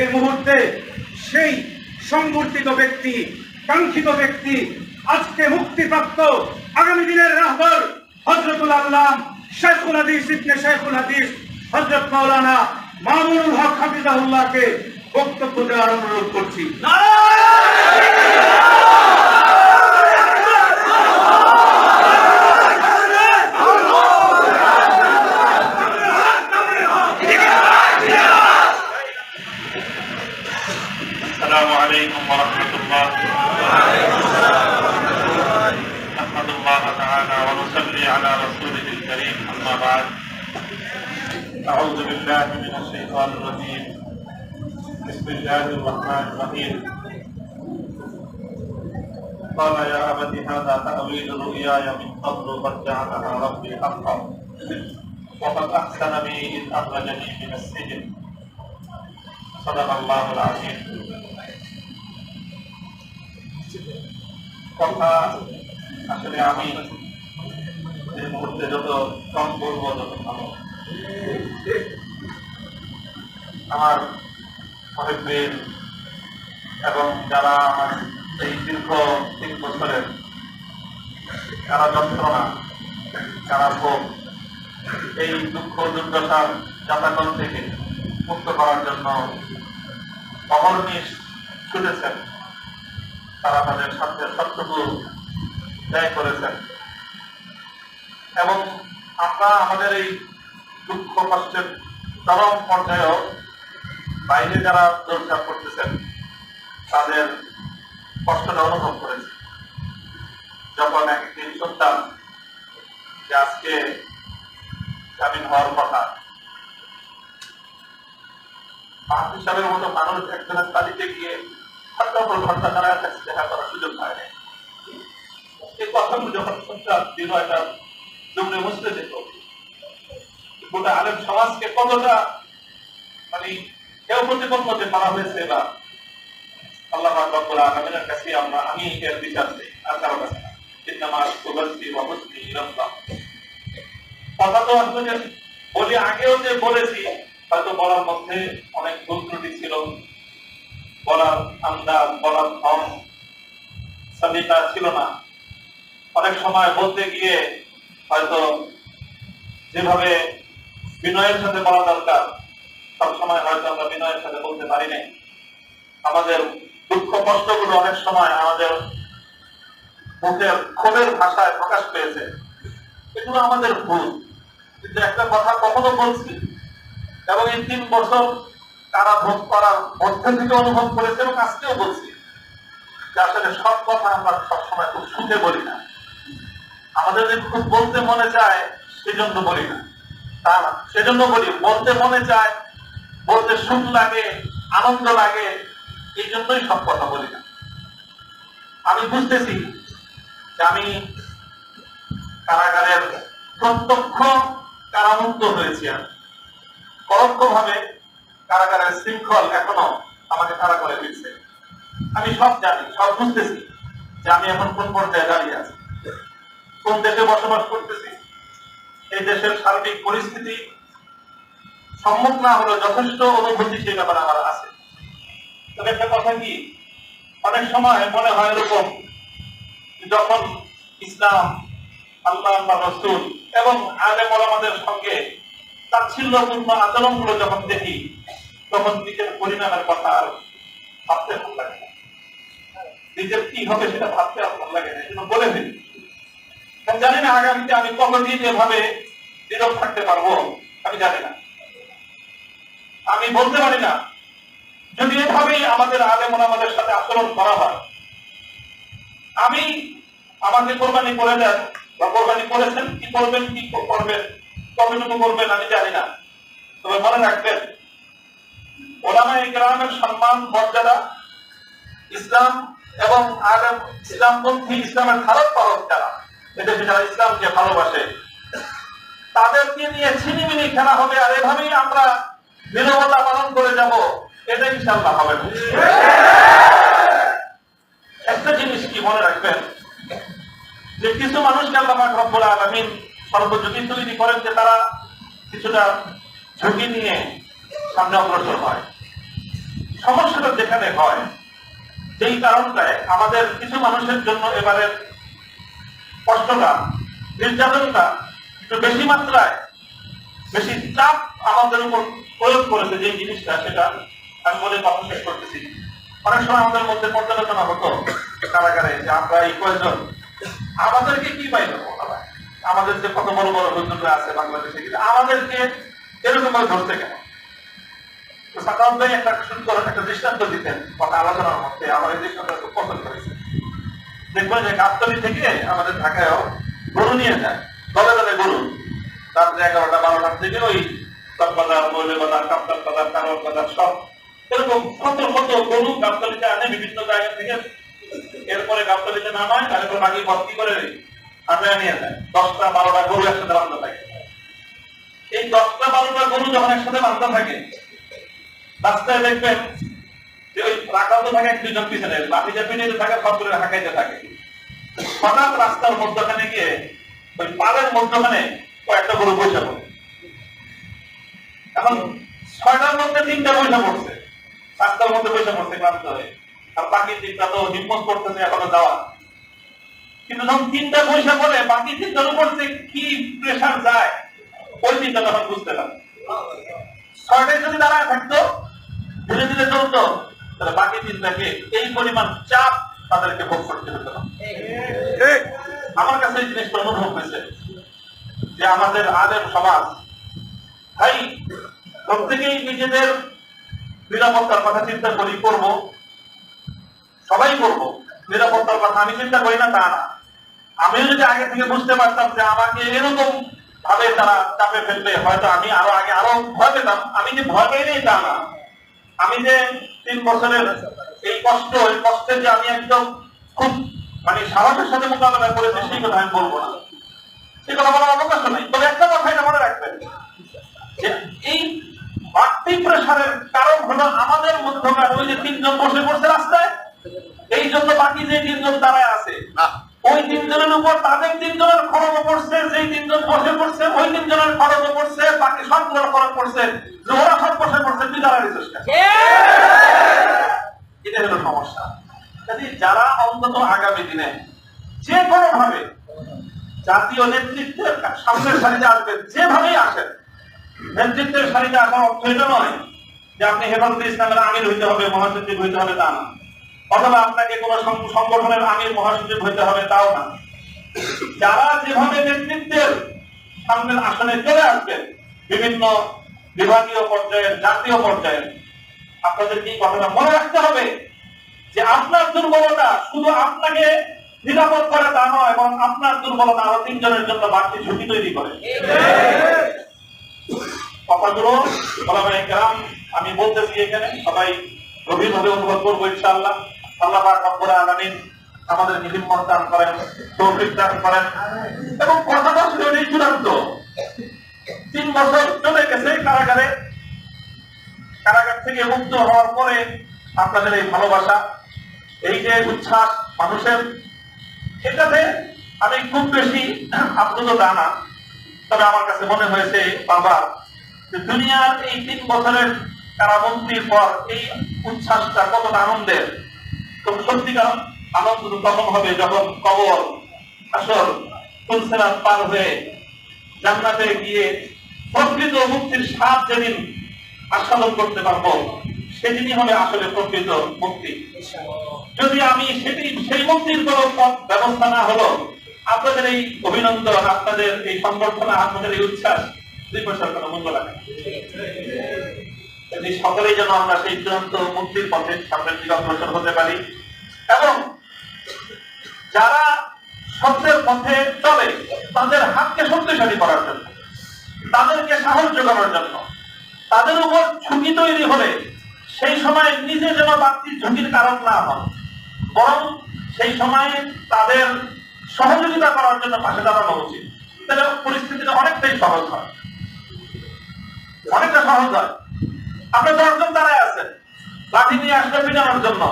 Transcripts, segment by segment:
এই মুহূর্তে সেই সংবর্ধিত ব্যক্তি, কাঙ্ক্ষিত ব্যক্তি, আজকে মুক্তিপ্রাপ্ত আগামী দিনের রাহবর হজরতুল আল্লাহ শেখুল হাদিস ইবনে শেখুল হাদিস হজরত মাওলানা মামুনুল হক হাফিজাহুল্লাহকে বক্তব্য দেওয়ার অনুরোধ করছি। الرحمن الرحيم قال يا أبت هذا تأويل رؤياي من قبل قد جعلها ربي حقا وقد أحسن بي إذ أخرجني من السجن صدق الله العظيم কথা আসলে আমি এই মুহূর্তে যত কম বলবো তত ভালো আমার মহিবিন এবং যারা আমার এই দীর্ঘ তিন বছরের যারা যন্ত্রণা যারা ভোগ, এই দুঃখ দুর্দশার যাতাকল থেকে মুক্ত করার জন্য অহর্নিশ ছুটেছেন। তারা তাদের সাথে সবটুকু ব্যয় করেছেন। এবং আমরা আমাদের এই দুঃখ কষ্টের চরম পর্যায়েও বাইরে যারা দৌড়ঝাঁপ করতেছেন তাদের কষ্টটা অনুভব করেছে। যখন একদিন শুনতাম যে আজকে জামিন হওয়ার কথা সাহেবের মতো মানুষ একজনের তালিতে গিয়ে ঘণ্টা পর ঘণ্টা তারা কাছে দেখা করার সুযোগ পায় না এই কথাগুলো যখন শুনতাম যেত। গোটা আলেম সমাজকে কতটা মানে কেউ প্রতিপন্ন যে করা হয়েছে বা আল্লাহ রব্বুল আলামিনের কাছে আমরা আমি এর বিচার চাই, আর কারও কাছে না। ইন্নামা সুবর্তি ওয়া হুসনি ইলাল্লাহ কথা তো আসলে বলি আগেও যে বলেছি, হয়তো বলার মধ্যে অনেক ভুল ত্রুটি ছিল। বলার আন্দাজ, বলার ধন, সাবিতা ছিল না। অনেক সময় বলতে গিয়ে হয়তো যেভাবে বিনয়ের সাথে বলা দরকার সব সময় হয়তো আমরা বিনয়ের সাথে বলতে পারি নাই। আমাদের দুঃখ কষ্টগুলো অনেক সময় আমাদের মুখের ক্ষোভের ভাষায় প্রকাশ পেয়েছে। এগুলো আমাদের ভুল। কিন্তু একটা কথা কখনো বলছি, এবং এই তিন বছর তারা ভোগ করার মধ্যে থেকে অনুভব করেছে এবং আজকেও বলছি যে আসলে সব কথা আমরা সবসময় খুব শুনে বলি না। আমাদের যদি খুব বলতে মনে চায়, সেজন্য বলি না। তা না, সেজন্য বলি, বলতে মনে চায়, বলতে সুখ লাগে, আনন্দ লাগে এই জন্যই সব কথা বলি না। আমি বুঝতেছি যে আমি কারাগারের প্রত্যক্ষ কারামুক্ত হয়েছি আমি। পরোক্ষ ভাবে কারাগারের শৃঙ্খল এখনও আমাকে তারা করে দিচ্ছে। আমি সব জানি, সব বুঝতেছি যে আমি এখন কোন পর্যায়ে দাঁড়িয়ে আছি। কোন দেশে বসবাস করতেছি। এই দেশের সার্বিক পরিস্থিতি সম্মুখ না হলে যথেষ্ট অনুভূতি সেই ব্যাপারে আমার আছে। তবে একটা কথা কি? অনেক সময় মনে হয় এরকম যখন ইসলাম, আল্লাহ রসুল এবং আলেম ওলামাদের সঙ্গে তাচ্ছিল্যপূর্ণ আচরণগুলো যখন দেখি, তখন নিজের পরিণামের কথা আর ভাবতে ভালো লাগে না। নিজের কি হবে সেটা ভাবতে আর ভালো লাগে না বলে ফেলি। জানি না আগামীতে আমি কতদিন এভাবে নীরব থাকতে পারব, আমি জানি না। আমি বলতে পারি না যদি এভাবেই আমাদের আলেম ওলামাদের সাথে আচরণ করা হয়, আমি আমাকে কোরবানি করে দেন বা কোরবানি করেছেন, কি করবেন কি করবেন, কতটুকু করবেন আমি জানি না। তবে মনে রাখবেন, ওলামা গ্রামের সম্মান, মর্যাদা ইসলাম এবং আলেম ইসলামপন্থী ইসলামের খারাপ পালক যারা, এদেশে যারা ইসলামকে ভালোবাসে, তাদেরকে নিয়ে ছিনিমিনি খেলা হবে, আর এভাবেই আমরা নিরবতা পালন করে যাব। এটা ইনশাল্লাহ হবে একটা জিনিস কি মনে রাখবেন? যে কিছু মানুষকে আল্লাহ রব্বুল আলামিন সর্বযোগী তৈরি করেন যে তারা কিছুটা ঝুঁকি নিয়ে সামনে অগ্রসর হয়। যেখানে হয় সেই কারণটায় আমাদের কিছু মানুষের জন্য এবারের কষ্টটা, নির্যাতনটা একটু বেশি মাত্রায়, বেশি চাপ আমাদের উপর প্রয়োগ করেছে যে জিনিসটা, সেটা আমি বলে কথা শেষ করতেছি। অনেক সময় আমাদের মধ্যে পর্যালোচনা হতো কারাগারে যে আমরা এই কয়েকজন। আমাদেরকে কি পাইল? আমাদের যে কত বড় বড় হুজুররা আছে বাংলাদেশে, কিন্তু আমাদেরকে এরকম ভাবে ধরতে কেন? ভাই একটা সুন্দর একটা দৃষ্টান্ত দিতেন কথা আলোচনার মধ্যে। আমার এই দৃষ্টান্ত খুব পছন্দ দেখবেন যে গাবতলি থেকে আমাদের গরু নিয়ে যায়। দলে দলে গরু। রাত্রে এগারোটা, বারোটার থেকে ওই চকবাজার মৌলে বাজার কাপ্তার বাজার কারোর বাজার সব এরকম কত কত গরু গাবতলিতে আনে বিভিন্ন জায়গা থেকে। এরপরে গাবতলিতে নামায়, তারপরে বাকি ভর্তি করে আমরা নিয়ে যায়। দশটা, বারোটা গরু একসাথে বান্ধা থাকে। এই দশটা, বারোটা গরু যখন একসাথে বান্ধা থাকে, রাস্তায় দেখবেন যে ওই রাখাল তো থাকে দুজন পিছনে লাঠিটা পিছনে থাকে সবগুলো হাঁকাইতে থাকে। হঠাৎ রাস্তার মধ্যখানে গিয়ে ওই পাড়ের মধ্যখানে কয়েকটা গরু বসে পড়ে। এখন ছয়টার মধ্যে তিনটা পয়সা পড়ছে। রাস্তার মধ্যে পয়সা পড়ছে ক্লান্ত হয়ে। আর বাকি তিনটা তো হিম্মত করতেছে এখনও যাওয়া কিন্তু যখন তিনটা পয়সা পড়ে বাকি তিনটার উপর যে কি প্রেশার যায় ওই তিনটা তখন বুঝতে পারে। ছয়টায় যদি দাঁড়ায় থাকতো ধীরে ধীরে চলতো তাহলে বাকি তিনটাকে এই পরিমাণ চাপ তাদেরকে ভোগ করতে হতো। না আমার কাছে এই জিনিসটা অনুভব হয়েছে যে আমাদের আলেম সমাজ ভাই প্রত্যেকেই নিজেদের নিরাপত্তার কথা চিন্তা করি, করব। সবাই করব। নিরাপত্তার কথা আমি চিন্তা করি না, তা না। আমিও যদি আগে থেকে বুঝতে পারতাম যে আমাকে এরকম ভাবে তারা চাপে ফেলবে, হয়তো আমি আরও আগে আরও ভয় পেতাম। আমি যে ভয় পেয়ে নেই, তা না। আমি যে তিন বছরের এই কষ্ট, এই কষ্টে যে আমি একদম খুব মানে সাহসের সাথে মোকাবেলা করেছি, সেই কথা আমি বলব না। সে কথা বলার অবকাশ নেই। তবে একটা কথা এটা মনে রাখবেন এই বাড়তি প্রেশারের কারণ আমাদের মধ্যকার ওই যে তিনজন বসে পড়ছে রাস্তায় এই জন্য বাকি যে তিনজন দাঁড়ায় আছে ওই তিনজনের উপর তাদের তিনজনের খরচ পড়ছে যেই তিনজন বসে পড়ছে ওই তিনজনের খরচ পড়ছে বাকি সবগুলোর খরচ পড়ছে যে ওরা সব বসে পড়ছে তুই দাঁড়ায় চেষ্টা এটা হলো সমস্যা। কাজে যারা অন্তত আগামী দিনে যে কোনো ভাবে জাতীয় নেতৃত্বের সামনের সারিতে আসবেন যেভাবেই আসেন নেতৃত্বের সারিতে আসার অর্থ এটা নয়। যে আপনি হেফাজতে ইসলামের আমির হইতে হবে, মহাসচিব হইতে হবে তা না। অথবা আপনাকে কোন সংগঠনের আমির, মহাসচিব হইতে হবে তাও না। যারা যেভাবে নেতৃত্বের সামনের আসনে চলে আসবেন, বিভিন্ন বিভাগীয় পর্যায়ের, জাতীয় পর্যায়ে আপনাদের এই কথাটা মনে রাখতে হবে? যে আপনার দুর্বলতা শুধু আপনাকে নিরাপদ করে তা নয় এবং আপনার দুর্বলতা আরও তিনজনের জন্য বাড়তি ঝুঁকি তৈরি করে। কথাগুলো ওলামায়ে কেরাম, আমি এখানে, সবাই গভীরভাবে অনুভব করব ইনশাআল্লাহ। আল্লাহ পাক রব্বুল আমাদের নিহিম্মত দান করেন, তৌফিক দান করেন। এবং কথাটা ছিল এই চূড়ান্ত। তিন বছর চলে গেছে কারাগারে। কারাগার থেকে মুক্ত হওয়ার পরে আপনাদের এই ভালোবাসা, এই যে উচ্ছ্বাস মানুষের, এটাতে আমি খুব বেশি আপ্লুত তা না। তবে আমার কাছে মনে হয়েছে বারবার দুনিয়ার এই তিন বছরের কারাবন্দির পর এই উচ্ছ্বাসটা কতটা আনন্দের? তো সত্যিকার আনন্দ তখন হবে যখন কবর, আসর তুলসেরাত পার হয়ে জান্নাতে গিয়ে প্রকৃত মুক্তির স্বাদ যেদিন আস্বাদন করতে পারব, সেদিনই হবে আসলে প্রকৃত মুক্তি। যদি আমি সেটি সেই মুক্তির কোনো ব্যবস্থা না হলো, আপনাদের এই অভিনন্দন, আপনাদের এই সংবর্ধনা আপনাদের এই উচ্ছ্বাস দুই পয়সার কোনো মূল্য লাগে। কাজেই সকলেই যেন আমরা সেই চূড়ান্ত মুক্তির পথে সামনের দিকে অগ্রসর হতে পারি। এবং যারা সত্যের পথে চলে, তাদের হাতকে শক্তিশালী করার জন্য, তাদেরকে সাহস যোগানোর জন্য, তাদের উপর ঝুঁকি তৈরি হলে সেই সময় নিজে যেন বাড়তি ঝুঁকির কারণ না হন, বরং সেই সময়ে তাদের সহযোগিতা করার জন্য পাশে দাঁড়ানো উচিত। তাহলে পরিস্থিতিটা অনেকটাই সহজ হয়। অনেকটা সহজ হয়। আপনি দশজন দাঁড়ায় আছেন লাঠি নিয়ে পিটানোর জন্য।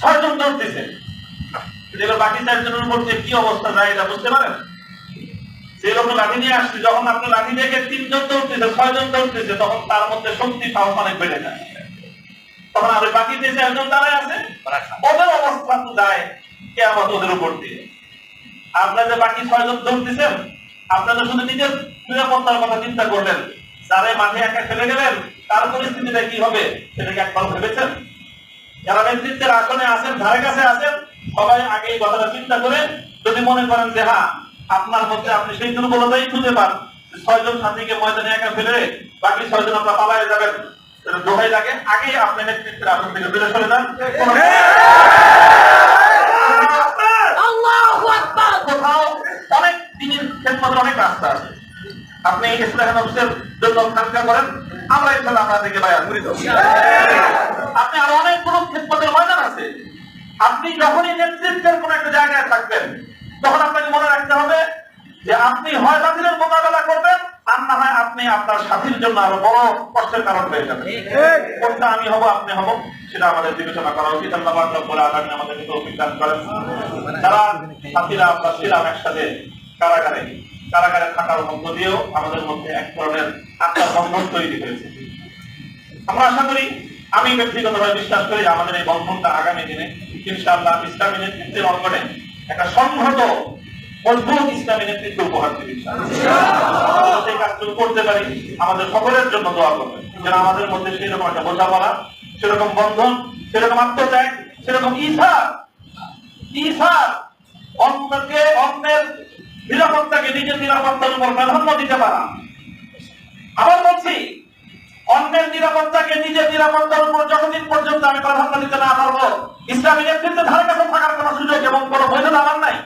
ছয়জন বাকি চারজনের উপর যে কি অবস্থা যায় এটা বুঝতে পারেন? সেই লাঠি নিয়ে আসছে, যখন আপনি লাঠি দেখে তিনজন ছয়জন তখন তার মধ্যে শক্তি, সাহস অনেক বেড়ে যায়। তখন আর বাকি যে চারজন দাঁড়ায় আছে, ওদের অবস্থা তো যায় কে আমার ওদের উপর দিয়ে। আপনারা যে বাকি ছয়জন দিচ্ছেন আপনারা শুধু নিজের নিরাপত্তার কথা চিন্তা করলেন। যারা মাঠে একা ফেলে গেলেন তার পরিস্থিতিটা কি হবে সেটাকে একবার ভেবেছেন? যারা নেতৃত্বের আসনে আছেন ধারে কাছে আছেন সবাই আগে এই কথাটা চিন্তা করে যদি মনে করেন যে হ্যাঁ আপনার মধ্যে আপনি সেই দুর্বলতাই খুঁজে পান ছয়জন সাথীকে ময়দানে একা ফেলে বাকি ছয়জন আপনার পালায় যাবেন। দোহাই লাগে। আগেই আপনি নেতৃত্বের আসন থেকে ফিরে সরে যান। কোথাও অনেক দিনের ক্ষেত্রে অনেক রাস্তা আছে। আপনি ইসলাম জন্য খানকা করেন আমরা ইনশাল্লাহ আপনাদেরকে বায়াত করে দেবো। আপনি আরও অনেক কোন ক্ষেত্রের ময়দান আছে। আপনি যখনই নেতৃত্বের কোন একটা জায়গায় থাকবেন তখন আপনাকে মনে রাখতে হবে যে আপনি হয় বাতিলের মোকাবেলা করবেন আর না হয় আপনি আপনার সাথীর জন্য আরও বড় কষ্টের কারণ হয়ে যাবেন। কোনটা আমি হব আপনি হব সেটা আমাদের বিবেচনা করা উচিত। আল্লাহ আমাদেরকে করেন। যারা সাথীরা আমরা ছিলাম একসাথে কারাগারে কারাগারে থাকার মধ্য দিয়েও আমাদের মধ্যে এক ধরনের আত্মার বন্ধন তৈরি হয়েছে। আমরা আশা করি, আমি ব্যক্তিগতভাবে বিশ্বাস করি আমাদের এই বন্ধনটা আগামী দিনে ইনশাআল্লাহ ইসলামী নেতৃত্বের অঙ্গনে একটা সংহত মজবুত ইসলামী নেতৃত্ব উপহার সেই করতে পারি, আমাদের সকলের জন্য দোয়া করবেন। যেন আমাদের মধ্যে সেরকম একটা বোঝাপড়া, সেরকম বন্ধন, সেরকম আত্মত্যাগ, সেরকম ইসার ইসার অন্যকে অন্যের নিরাপত্তাকে নিজের নিরাপত্তার উপর প্রাধান্য দিতে পারা। আবার বলছি, অন্যের নিরাপত্তাকে নিজের নিরাপত্তার উপর যতদিন পর্যন্ত আমি প্রাধান্য দিতে না পারব, ইসলামী নেতৃত্বে ধারে কাছে থাকার কোনো সুযোগ এবং কোনো বৈধতা আমার নাই।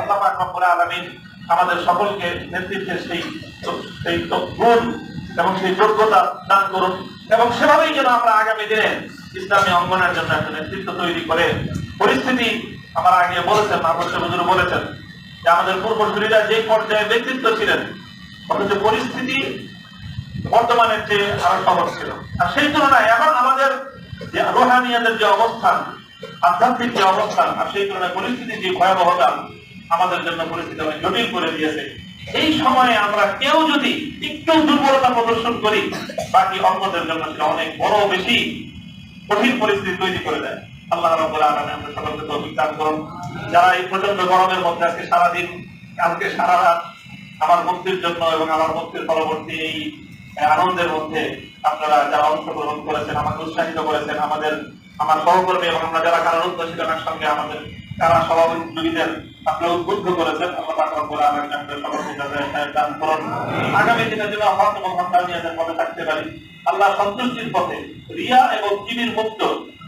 আল্লাহ রব্বুল আলামিন আমাদের সকলকে নেতৃত্বের সেই সেই গুণ এবং সেই যোগ্যতা দান করুন এবং সেভাবেই যেন আমরা আগামী দিনে ইসলামী অঙ্গনের জন্য একটা নেতৃত্ব তৈরি করে পরিস্থিতি আমার আগে বলেছেন হুজুর বলেছেন। যে আমাদের পূর্বসূরীরা যে পর্যায়ে ব্যক্তিত্ব ছিলেন, অথচ পরিস্থিতি বর্তমানের যে আরও সহজ ছিল। আর সেই তুলনায় এখন আমাদের যে রোহানিয়াদের যে অবস্থান, আধ্যাত্মিক যে অবস্থান, আর সেই তুলনায় পরিস্থিতির যে ভয়াবহতা আমাদের জন্য পরিস্থিতি অনেক জটিল করে দিয়েছে, এই সময়ে আমরা কেউ যদি একটু দুর্বলতা প্রদর্শন করি, বাকি অন্যদের জন্য সেটা অনেক বড় বেশি কঠিন পরিস্থিতি তৈরি করে দেয়। আল্লাহ রাব্বুল আলামিন আমাদের সকলকে তৌফিক দান করুন। যারা এই প্রচণ্ড গরমের মধ্যে আজকে সারাদিন, কালকে সারা রাত আমার মুক্তির জন্য এবং আমার মুক্তির পরবর্তী এই আনন্দের মধ্যে আপনারা যারা অংশগ্রহণ করেছেন, আমাকে উৎসাহিত করেছেন, আমাদের, আমার সহকর্মী এবং আমরা যারা কারারুদ্ধ ছিলেন একসঙ্গে আমাদের কারা সভাপতিদের আপনারা উদ্বুদ্ধ করেছেন, আল্লাহ পাক রব্বুল আলামিন আমাদের সকলকে যাদের দান করুন। আগামী দিনে যেন হক এবং হকানিয়াতের পথে থাকতে পারি, আল্লাহ সন্তুষ্টির পথে রিয়া এবং কিবির মুক্ত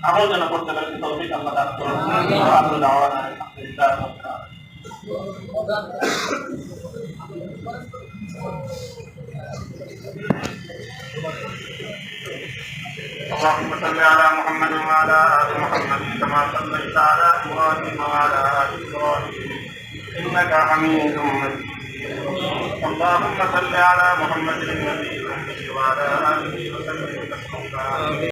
আমল যেন করতে পারি সে তৌফিক আল্লাহ দান করুন আল্লাহ দাওয়ানা আলহামদুলিল্লাহ রাব্বিল আলামিন। اللهم صل على محمد وعلى ال محمد كما صليت على ابراهيم وعلى ال ابراهيم انك حميد مجيد اللهم صل على محمد النبي وعلى اله وصحبه وسلم